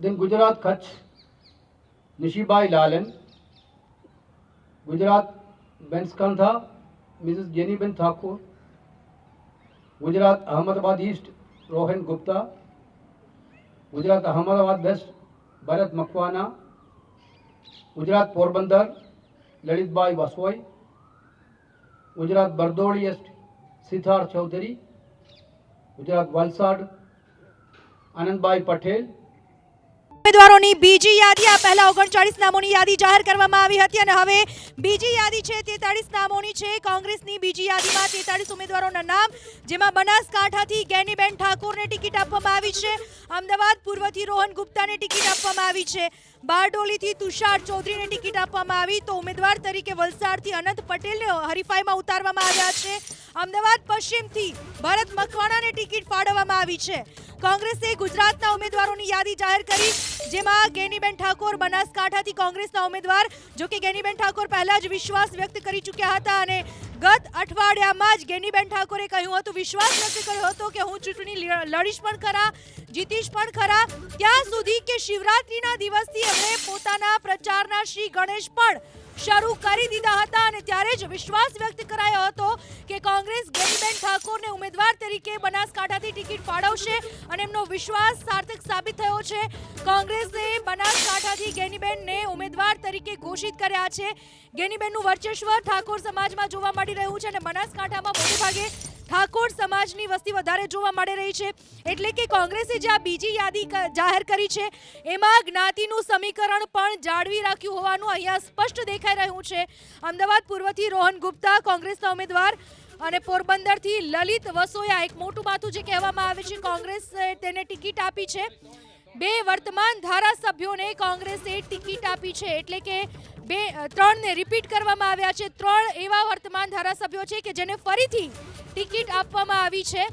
Then Gujarat Kutch, Nishibai Lalan. Gujarat Benskantha, Mrs. Jenny Ben Thakur. Gujarat Ahmedabad East, Rohan Gupta. Gujarat Ahmedabad West, Bharat Makwana. Gujarat Porbandar, Lalitbai Vaswai. Gujarat Bardoli East, Siddhar Chaudhary. Gujarat Valsad Anandbhai Patel ઉમેદવારોની બીજી યાદી, આ પહેલા ઓગણચાળીસ નામોની યાદી જાહેર કરવામાં આવી હતી અને હવે બીજી યાદી છે, તેતાળીસ નામોની છે, કોંગ્રેસની બીજી યાદીમાં તેતાળીસ ઉમેદવારોના નામ, જેમાં બનાસકાંઠાથી ગેનીબેન ઠાકોરને ટિકિટ આપવામાં આવી છે, અમદાવાદ પૂર્વથી રોહન ગુપ્તાને ટિકિટ આપવામાં આવી છે, બારડોલીથી તુષાર ચૌધરીને ટિકિટ આપવામાં આવી, તો ઉમેદવાર તરીકે વલસાડથી અનંત પટેલને હરીફાઈમાં ઉતારવામાં આવ્યા છે, અમદાવાદ પશ્ચિમથી ભરત મકવાણાને ટિકિટ ફાળવવામાં આવી છે કોંગ્રેસે ગુજરાતના ઉમેદવારોની યાદી જાહેર કરી, જેમાં ગેનીબેન ઠાકોર, બનાસકાંઠાથી કોંગ્રેસના ઉમેદવાર, જો કે ગેનીબેન ઠાકોર પહેલા જ વિશ્વાસ વ્યક્ત કરી ચૂક્યા હતા અને ગત અઠવાડિયામાં જ ગેનીબેન ઠાકોરે કહ્યું હતું, વિશ્વાસ વ્યક્ત કર્યો હતો કે હું ચૂંટણી લડીશ પણ ખરા, જીતીશ પણ ખરા. ત્યાં સુધી કે શિવરાત્રીના દિવસથી એમણે પોતાના પ્રચારના શ્રી ગણેશ પણ શરૂ કરી દીધા હતા અને ત્યારે જ વિશ્વાસ વ્યક્ત કરાયો હતો કે કોંગ્રેસ ગેનીબેન ઠાકોરને ઉમેદવાર તરીકે બનાસકાંઠાથી ટિકિટ ફાળવશે અને એમનો વિશ્વાસ સાર્થક સાબિત થયો છે. કોંગ્રેસે બનાસકાંઠાથી ગેનીબેનને ઉમેદવાર તરીકે ઘોષિત કર્યા છે. ગેનીબેનનું વર્ચસ્વ ઠાકોર સમાજમાં જોવા મળી રહ્યું છે અને બનાસકાંઠામાં મોટે ભાગે ઠાકોર સમાજની વસ્તી વધારે જોવા મળી રહી છે. એટલે કે કોંગ્રેસે જે બીજી યાદી જાહેર કરી છે, એમાં જ્ઞાતિનું સમીકરણ પણ જાળવી રાખ્યું હોવાનું અહીંયા સ્પષ્ટ દેખાઈ રહ્યું છે. અમદાવાદ પૂર્વથી રોહન ગુપ્તા, કોંગ્રેસના ઉમેદવાર અને પોરબંદરથી લલિત વસોયા. એક મોટું માથું જે કહેવામાં આવે છે, કોંગ્રેસે તેને ટિકિટ આપી છે. બે વર્તમાન ધારાસભ્યોને કોંગ્રેસે ટિકિટ આપી છે. એટલે કે બે ત્રણને રિપીટ કરવામાં આવ્યા છે. ત્રણ એવા વર્તમાન ધારાસભ્યો છે કે જેને ફરીથી ટિકિટ આપવામાં આવી છે.